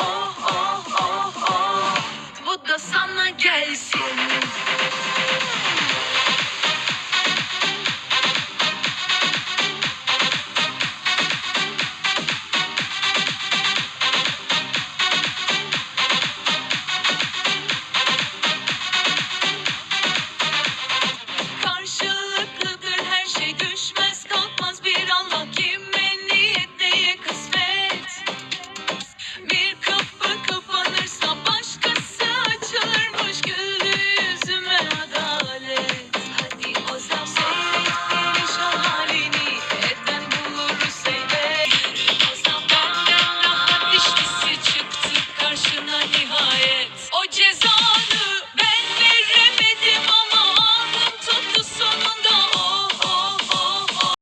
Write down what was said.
Oh oh oh oh, bu da sana gelsin. nihayet. O ceza